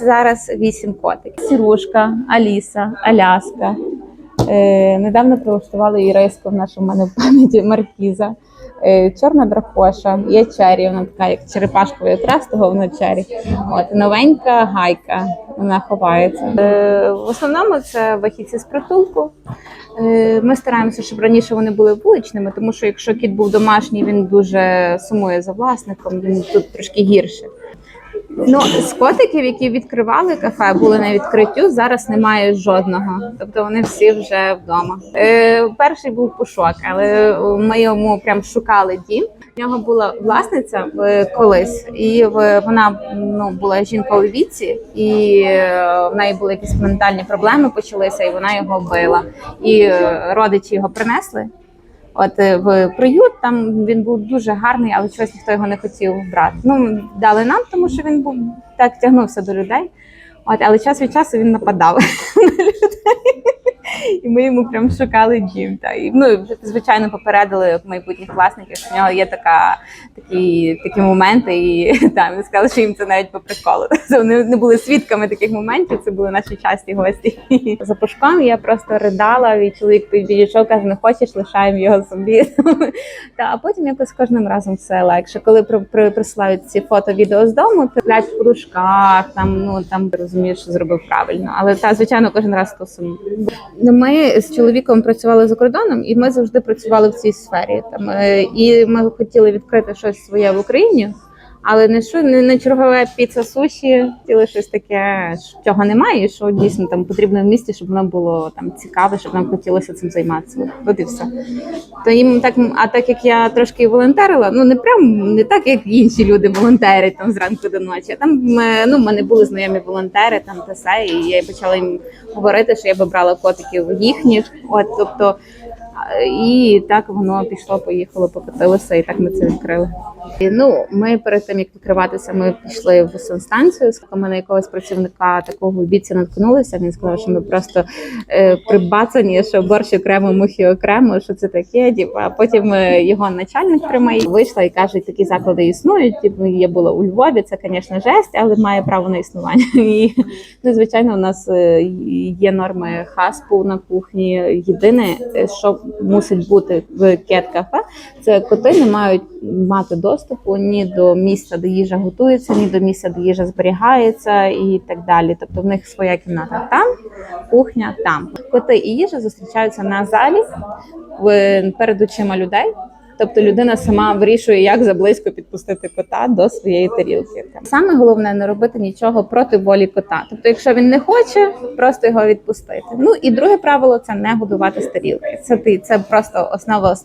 Зараз вісім котиків. Сірушка, Аліса, Аляска. Е, недавно прилаштували іриску в нашому мене в пам'яті Маркіза. Е, чорна дракоша, є чері, вона така, як черепашковий якраз, того вона чері. От новенька гайка, вона ховається. Е, в основному це вихідці з притулку. Е, Ми стараємося, щоб раніше вони були вуличними, тому що якщо кіт був домашній, він дуже сумує за власником, він тут трошки гірше. Ну, з котиків, які відкривали кафе, були на відкриттю. Зараз немає жодного. Тобто вони всі вже вдома. Е, перший був пушок, але ми йому прям шукали дім. В нього була власниця е, колись, і в- вона ну була жінка у віці, і е, в неї були якісь ментальні проблеми почалися, і вона його била. І е, родичі його принесли. От е, в приют там він був дуже гарний, але чогось ніхто його не хотів брати. Ну дали нам, тому що він був так тягнувся до людей. От, але час від часу він нападав на людей. І ми йому прям шукали дім. Та. І, ну, звичайно, попередили майбутніх власників, що в нього є така, такі, такі моменти, і там сказали, що їм це навіть по приколу. Тобто Вони не були свідками таких моментів, це були наші часті гості. За пушком я просто ридала, і чоловік підійшов, каже, не хочеш, лишаємо його собі. Та, а потім якось кожним разом все легше. Коли при, при, присилають ці фото, відео з дому, то блядь, в подушках, там, ну, там розумієш, що зробив правильно. Але та, звичайно, кожен раз то сумно. Ми з чоловіком працювали за кордоном, і ми завжди працювали в цій сфері. Там е, і ми хотіли відкрити щось своє в Україні. Але не що не, не чергове піца суші, хотіли щось таке, чого немає, що дійсно там потрібно в місті, щоб воно було там цікаве, щоб нам хотілося цим займатися. От і все. То їм так, а так як я трошки волонтерила, ну не прям не так, як інші люди волонтерять там зранку до ночі. А там е, ну, в мене були знайомі волонтери, там та все, і я почала їм говорити, що я би брала котиків їхніх. От тобто. І так воно пішло, поїхало, покотилося, і так ми це відкрили. І, ну, ми перед тим як відкриватися, ми пішли в санстанцію. Ми на якогось працівника такого віці наткнулися. Він сказав, що ми просто е, прибацані, що борщ окремо, мухи окремо, що це таке. Типу. А потім е, його начальник прямий вийшла і каже, такі заклади існують. Типу, я була у Львові. Це, звісно, жесть, але має право на існування. І ну, звичайно, у нас е, є норми хаспу на кухні. Єдине, е, що мусить бути в кет-кафе, це коти не мають мати доступу ні до місця, де їжа готується, ні до місця, де їжа зберігається, і так далі. Тобто в них своя кімната там, кухня там. Коти і їжа зустрічаються на залі перед очима людей. Тобто людина сама вирішує, як заблизько підпустити кота до своєї тарілки. Саме головне не робити нічого проти волі кота. Тобто, якщо він не хоче, просто його відпустити. Ну і друге правило це не годувати з тарілки. Це ти це просто основа основ.